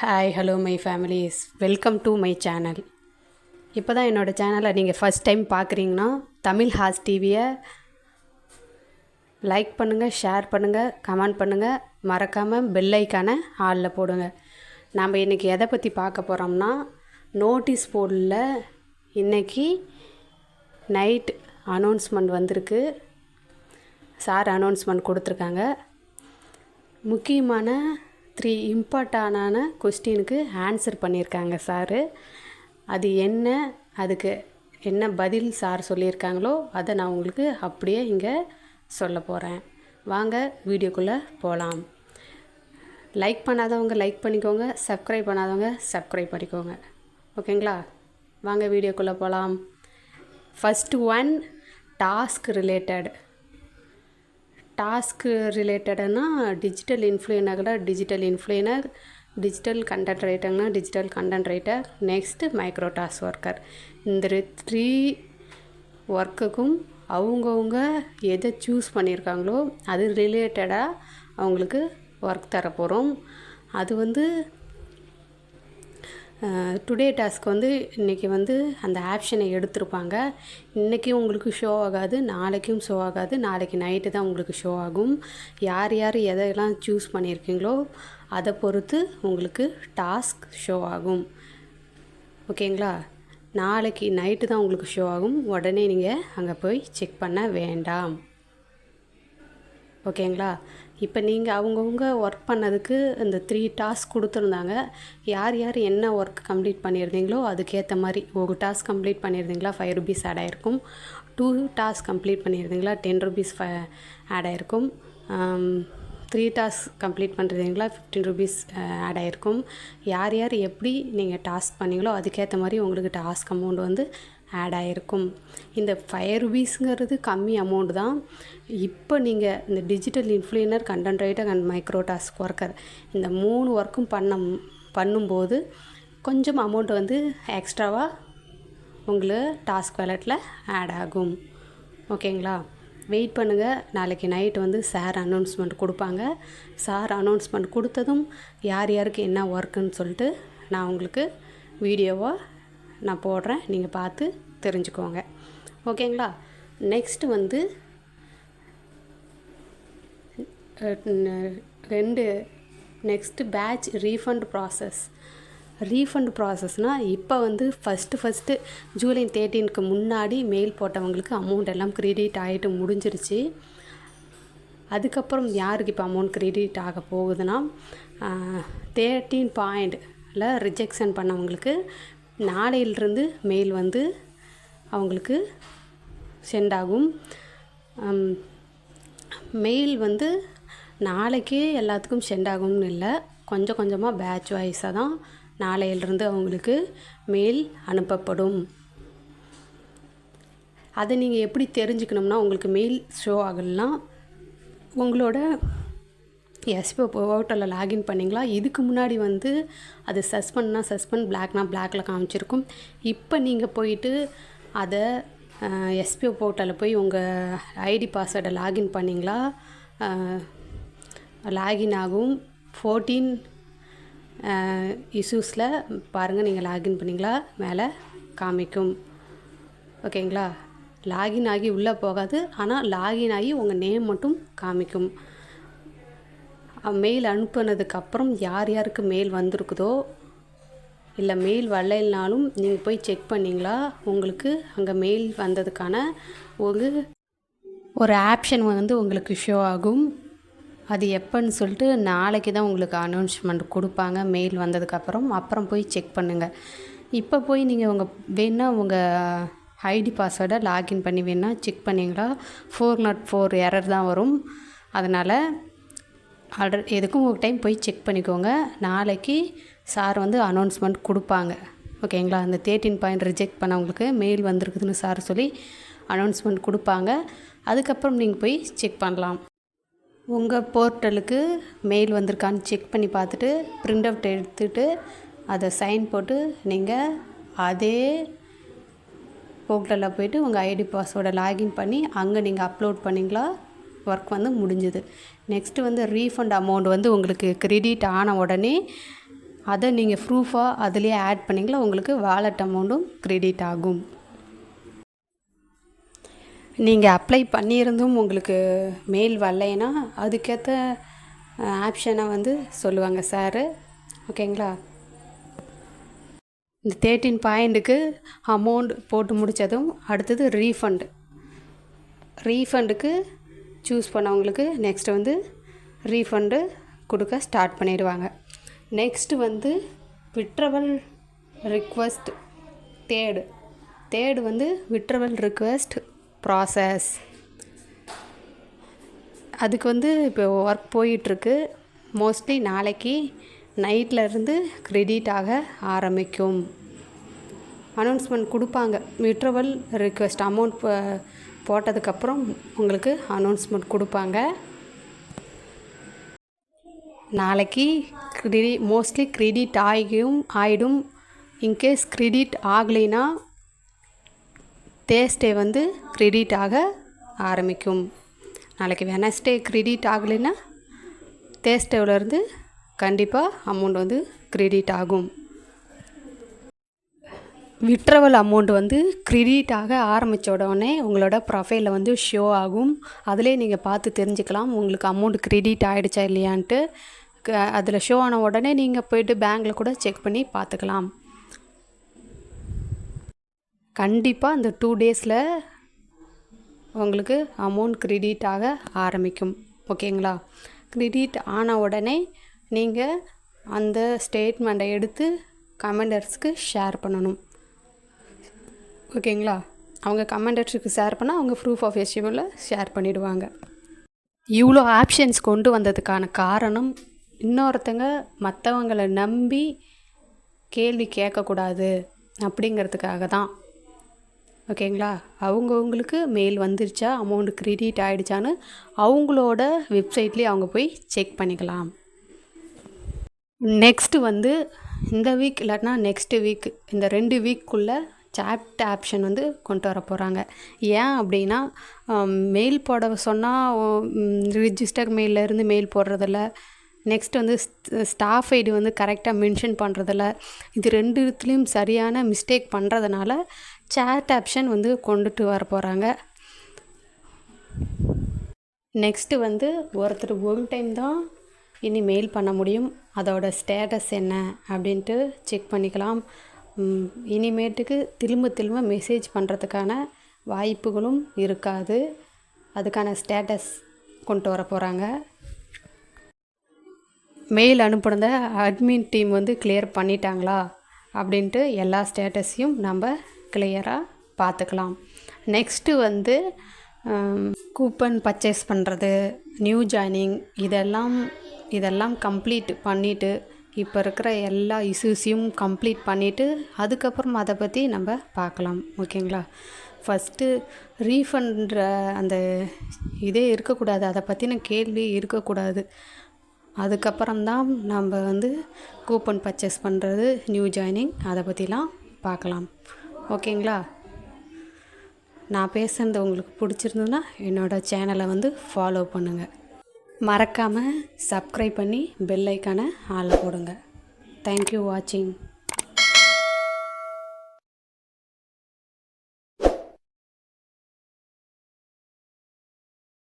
Hi hello my families welcome to my channel இப்போ தான் என்னோடய சேனலை நீங்கள் ஃபஸ்ட் டைம் பார்க்குறீங்கன்னா தமிழ் ஹாஸ் டிவியை லைக் பண்ணுங்கள் ஷேர் பண்ணுங்கள் கமெண்ட் பண்ணுங்கள் மறக்காமல் பெல்லைக்கான ஹாலில் போடுங்க. நாம் இன்றைக்கி எதை பற்றி பார்க்க போகிறோம்னா நோட்டீஸ் போர்டில் இன்றைக்கி நைட் அனௌன்ஸ்மெண்ட் வந்திருக்கு. சார் அனௌன்ஸ்மெண்ட் கொடுத்துருக்காங்க. முக்கியமான த்ரீ இம்பார்ட்டான கொஸ்டினுக்கு ஆன்சர் பண்ணியிருக்காங்க சாரு. அது என்ன அதுக்கு என்ன பதில் சார் சொல்லியிருக்காங்களோ அதை நான் உங்களுக்கு அப்படியே இங்கே சொல்ல போகிறேன் வாங்க வீடியோக்குள்ளே போகலாம் லைக் பண்ணாதவங்க லைக் பண்ணிக்கோங்க. சப்ஸ்கிரைப் பண்ணாதவங்க சப்ஸ்கிரைப் பண்ணிக்கோங்க. ஓகேங்களா? வாங்க வீடியோக்குள்ளே போகலாம் first one task related task ரிலேட்டடுனா digital இன்ஃப்ளூயனர்ல digital influencer digital content ரைட்டர்னா digital content writer next micro task worker இந்த த்ரீ ஒர்க்குக்கும் அவங்கவுங்க எதை சூஸ் பண்ணியிருக்காங்களோ அது ரிலேட்டடாக அவங்களுக்கு ஒர்க் தரப்போகிறோம் அது வந்து டுடே டாஸ்க் வந்து இன்றைக்கி வந்து அந்த ஆப்ஷனை எடுத்திருப்பாங்க. இன்றைக்கி உங்களுக்கு ஷோ ஆகாது நாளைக்கும் ஷோ ஆகாது. நாளைக்கு நைட்டு தான் உங்களுக்கு ஷோ ஆகும். யார் யார் எதையெல்லாம் சூஸ் பண்ணியிருக்கீங்களோ அதை பொறுத்து உங்களுக்கு டாஸ்க் ஷோ ஆகும். ஓகேங்களா நாளைக்கு நைட்டு தான் உங்களுக்கு ஷோ ஆகும். உடனே நீங்கள் அங்கே போய் செக் பண்ண வேண்டாம். ஓகேங்களா இப்போ நீங்கள் அவங்கவுங்க ஒர்க் பண்ணதுக்கு இந்த த்ரீ டாஸ்க் கொடுத்துருந்தாங்க. யார் யார் என்ன ஒர்க் கம்ப்ளீட் பண்ணியிருந்தீங்களோ அதுக்கேற்ற மாதிரி ஒரு டாஸ்க் கம்ப்ளீட் பண்ணியிருந்தீங்களா ஃபைவ் ருபீஸ் ஆட் ஆகிருக்கும் டூ டாஸ்க் கம்ப்ளீட் பண்ணியிருந்தீங்களா டென் ருபீஸ் ஃப ஆட் ஆகிருக்கும் த்ரீ டாஸ்க் கம்ப்ளீட் பண்ணுறதுங்களா ஃபிஃப்டீன் ருபீஸ் ஆட் ஆகிருக்கும் யார் யார் எப்படி நீங்கள் டாஸ்க் பண்ணீங்களோ அதுக்கேற்ற மாதிரி உங்களுக்கு டாஸ்க் அமௌண்ட் வந்து ஆட் ஆகிருக்கும் இந்த ஃபைவ் ருபீஸுங்கிறது கம்மி அமௌண்ட் தான். இப்போ நீங்கள் இந்த digital influencer content writer and micro task worker இந்த மூணு ஒர்க்கும் பண்ண பண்ணும்போது கொஞ்சம் அமௌண்ட் வந்து எக்ஸ்ட்ராவாக உங்களுக்கு டாஸ்க் வேலட்டில் ஆட் ஆகும். ஓகேங்களா வெயிட் பண்ணுங்கள் நாளைக்கு நைட் வந்து சார் அனௌன்ஸ்மெண்ட் கொடுப்பாங்க. சார் அனௌன்ஸ்மெண்ட் கொடுத்ததும் யார் யாருக்கு என்ன ஒர்க்குன்னு சொல்லிட்டு நான் உங்களுக்கு வீடியோவாக நான் போடுறேன். நீங்கள் பார்த்து தெரிஞ்சுக்கோங்க. ஓகேங்களா? நெக்ஸ்ட்டு வந்து ரெண்டு next batch refund process refund ப்ராசஸ்னால் இப்போ வந்து ஃபஸ்ட்டு ஃபஸ்ட்டு ஜூலை தேர்ட்டீனுக்கு முன்னாடி மெயில் போட்டவங்களுக்கு அமௌண்ட் எல்லாம் க்ரெடிட் ஆகிட்டு முடிஞ்சிருச்சு. அதுக்கப்புறம் யாருக்கு இப்போ அமௌண்ட் க்ரெடிட் ஆக போகுதுன்னா தேர்ட்டீன் பாயிண்டில் ரிஜெக்ஷன் பண்ணவங்களுக்கு நாளையிலிருந்து மெயில் வந்து அவங்களுக்கு சென்ட் ஆகும். மெயில் வந்து நாளைக்கே எல்லாத்துக்கும் சென்ட் ஆகும்னு இல்லை. கொஞ்சம் கொஞ்சமாக பேட்ச் வைஸாக தான் நாளையிலிருந்து அவங்களுக்கு மெயில் அனுப்பப்படும். அதை நீங்கள் எப்படி தெரிஞ்சுக்கணும்னா உங்களுக்கு மெயில் ஷோ ஆகலாம் உங்களோட எஸ்பி போர்ட்டலில் லாகின் பண்ணிங்களா? இதுக்கு முன்னாடி வந்து அது சஸ்பெண்ட்னா சஸ்பெண்ட் பிளாக்னா பிளாக்கில் காமிச்சிருக்கும். இப்போ நீங்கள் போயிட்டு அதை எஸ்பிஓ போர்ட்டலில் போய் உங்கள் ஐடி பாஸ்வேர்டை லாகின் பண்ணிங்களா? லாகின் ஆகும். ஃபோர்டீன் இஷ்யூஸில் பாருங்கள் நீங்கள் லாகின் பண்ணிங்களா? மேலே காமிக்கும். ஓகேங்களா? லாகின் ஆகி உள்ளே போகாது ஆனால் லாகின் ஆகி உங்கள் நேம் மட்டும் காமிக்கும். மெயில் அனுப்புனதுக்கப்புறம் யார் யாருக்கு மெயில் வந்திருக்குதோ இல்லை மெயில் வரலைனாலும் நீங்கள் போய் செக் பண்ணிங்களா? உங்களுக்கு அங்கே மெயில் வந்ததுக்கான ஒரு ஒரு ஆப்ஷன் வந்து உங்களுக்கு ஷோ ஆகும். அது எப்போன்னு சொல்லிட்டு நாளைக்கு தான் உங்களுக்கு அனௌன்ஸ்மெண்ட் கொடுப்பாங்க மெயில் வந்ததுக்கப்புறம் அப்புறம். போய் செக் பண்ணுங்கள் இப்போ போய் நீங்கள் உங்கள் வேணால் உங்கள் ஐடி பாஸ்வேர்டை லாகின் பண்ணி வேணால் செக் பண்ணிங்களா? ஃபோர் நாட் ஃபோர் எரர் தான் வரும். அதனால் ஆர்டர் எதுக்கும் ஒரு டைம் போய் செக் பண்ணிக்கோங்க. நாளைக்கு சார் வந்து அனௌன்ஸ்மெண்ட் கொடுப்பாங்க. ஓகேங்களா? அந்த தேர்ட்டின் பாயிண்ட் ரிஜெக்ட் பண்ணவங்களுக்கு மெயில் வந்திருக்குதுன்னு சார் சொல்லி அனௌன்ஸ்மெண்ட் கொடுப்பாங்க. அதுக்கப்புறம் நீங்கள் போய் செக் பண்ணலாம். உங்கள் போர்ட்டலுக்கு மெயில் வந்திருக்கான்னு செக் பண்ணி பார்த்துட்டு ப்ரிண்ட் அவுட் எடுத்துகிட்டு அதை சைன் போட்டு நீங்கள் அதே போர்ட்டலில் போய்ட்டு உங்கள் ஐடி பாஸ்வேர்டை லாகின் பண்ணி அங்கே நீங்கள் அப்லோட் பண்ணிங்களா? ஒர்க் வந்து முடிஞ்சுது. நெக்ஸ்ட்டு வந்து ரீஃபண்ட் அமௌண்ட் வந்து உங்களுக்கு கிரெடிட் ஆன உடனே அதை நீங்கள் ப்ரூஃபாக அதுலேயே ஆட் பண்ணிங்களா உங்களுக்கு வாலெட் அமௌண்ட்டும் க்ரெடிட் ஆகும். நீங்கள் அப்ளை பண்ணியிருந்தும் உங்களுக்கு மெயில் வரலைன்னா அதுக்கேற்ற ஆப்ஷனை வந்து சொல்லுவாங்க சாரு ஓகேங்களா இந்த தேர்ட்டின் பாயிண்ட்டுக்கு அமௌண்ட் போட்டு முடித்ததும் அடுத்தது ரீஃபண்டு ரீஃபண்டுக்கு சூஸ் பண்ணவங்களுக்கு நெக்ஸ்ட் வந்து ரீஃபண்டு கொடுக்க ஸ்டார்ட் பண்ணிடுவாங்க. நெக்ஸ்ட்டு வந்து விட்ரவல் ரிக்வஸ்ட் தேர்டு தேர்டு வந்து விட்ரவல் ரிக்வஸ்ட் ப்ராசஸ் அதுக்கு வந்து இப்போ ஒர்க் போயிட்டுருக்கு. மோஸ்ட்லி நாளைக்கு நைட்டில் இருந்து கிரெடிட் ஆக ஆரம்பிக்கும். அனௌன்ஸ்மெண்ட் கொடுப்பாங்க. விட்ரவல் ரிக்வெஸ்ட் அமௌண்ட் போட்டதுக்கப்புறம் உங்களுக்கு அனௌன்ஸ்மெண்ட் கொடுப்பாங்க. நாளைக்கு கிரெடி மோஸ்ட்லி கிரெடிட் ஆகியும் ஆகிடும் இன்கேஸ் கிரெடிட் ஆகலைன்னா தேர்ஸ்டே வந்து கிரெடிட் ஆக ஆரம்பிக்கும். நாளைக்கு வெனஸ்டே கிரெடிட் ஆகலைன்னா தேர்ஸ்டேவிலேருந்து கண்டிப்பாக அமௌண்ட் வந்து கிரெடிட் ஆகும். விட்ரவல் அமௌண்ட் வந்து கிரெடிட் ஆக ஆரம்பித்த உடனே உங்களோட ப்ரொஃபைலில் வந்து ஷோ ஆகும். அதிலே நீங்கள் பார்த்து தெரிஞ்சுக்கலாம். உங்களுக்கு அமௌண்ட் கிரெடிட் ஆகிடுச்சா இல்லையான்ட்டு. அதில் ஷோ ஆன உடனே நீங்கள் போய்ட்டு பேங்க்கில் கூட செக் பண்ணி பார்த்துக்கலாம். கண்டிப்பாக அந்த டூ டேஸில் உங்களுக்கு அமௌண்ட் கிரெடிட் ஆக ஆரம்பிக்கும். ஓகேங்களா கிரெடிட் ஆன உடனே நீங்கள் அந்த ஸ்டேட்மெண்ட்டை எடுத்து கமெண்டர்ஸ்க்கு ஷேர் பண்ணணும். ஓகேங்களா? அவங்க கமெண்டர்ஸுக்கு ஷேர் பண்ணால் அவங்க ப்ரூஃப் ஆஃப் எஸ்டிபிளில் ஷேர் பண்ணிவிடுவாங்க இவ்வளோ ஆப்ஷன்ஸ் கொண்டு வந்ததுக்கான காரணம் இன்னொருத்தங்க மற்றவங்களை நம்பி கேள்வி கேட்கக்கூடாது அப்படிங்கிறதுக்காக தான். ஓகேங்களா? அவங்கவுங்களுக்கு மெயில் வந்துருச்சா அமௌண்ட் கிரெடிட் ஆகிடுச்சான்னு அவங்களோட வெப்சைட்லேயே அவங்க போய் செக் பண்ணிக்கலாம். நெக்ஸ்ட்டு வந்து இந்த வீக் இல்லாட்டினா நெக்ஸ்ட்டு வீக் இந்த ரெண்டு வீக்குள்ளே சாட் ஆப்ஷன் வந்து கொண்டு வர போகிறாங்க ஏன் அப்படின்னா மெயில் போட சொன்னால் ரிஜிஸ்டர் மெயிலேருந்து மெயில் போடுறதில்ல. நெக்ஸ்ட் வந்து ஸ்டாஃப் ஐடி வந்து கரெக்டாக மென்ஷன் பண்ணுறதில்ல இது ரெண்டு இடத்துலையும் சரியான மிஸ்டேக் பண்ணுறதுனால சேட் ஆப்ஷன் வந்து கொண்டுட்டு வர போகிறாங்க நெக்ஸ்ட்டு வந்து ஒருத்தர் ஒரு டைம் தான் இனி மெயில் பண்ண முடியும். அதோட ஸ்டேட்டஸ் என்ன அப்படின்ட்டு செக் பண்ணிக்கலாம். இனிமேட்டுக்கு திரும்ப திரும்ப மெசேஜ் பண்ணுறதுக்கான வாய்ப்புகளும் இருக்காது. அதுக்கான ஸ்டேட்டஸ் கொண்டு வர போகிறாங்க மெயில் அனுப்புனத அட்மின் டீம் வந்து கிளியர் பண்ணிட்டாங்களா? அப்படின்ட்டு எல்லா ஸ்டேட்டஸையும் நம்ம கிளியராக பார்த்துக்கலாம் நெக்ஸ்ட்டு வந்து கூப்பன் பர்ச்சேஸ் பண்ணுறது நியூ ஜாயினிங் இதெல்லாம் இதெல்லாம் கம்ப்ளீட் பண்ணிவிட்டு இப்போ இருக்கிற எல்லா இஷ்யூஸையும் கம்ப்ளீட் பண்ணிவிட்டு அதுக்கப்புறம் அதை பற்றி நம்ம பார்க்கலாம். ஓகேங்களா? ஃபஸ்ட்டு ரீஃபண்ட்ற அந்த இதே இருக்கக்கூடாது. அதை பற்றின கேள்வி இருக்கக்கூடாது. அதுக்கப்புறம்தான் நம்ம வந்து கூப்பன் பர்ச்சேஸ் பண்ணுறது நியூ ஜாயினிங் அதை பற்றிலாம் பார்க்கலாம். ஓகேங்களா? நான் பேசுகிறது உங்களுக்கு பிடிச்சிருந்ததுன்னா என்னோடய சேனலை வந்து ஃபாலோ பண்ணுங்கள் மறக்காமல் சப்ஸ்கிரைப் பண்ணி பெல் ஐக்கானை ஆள் போடுங்க. தேங்க்யூ வாட்சிங்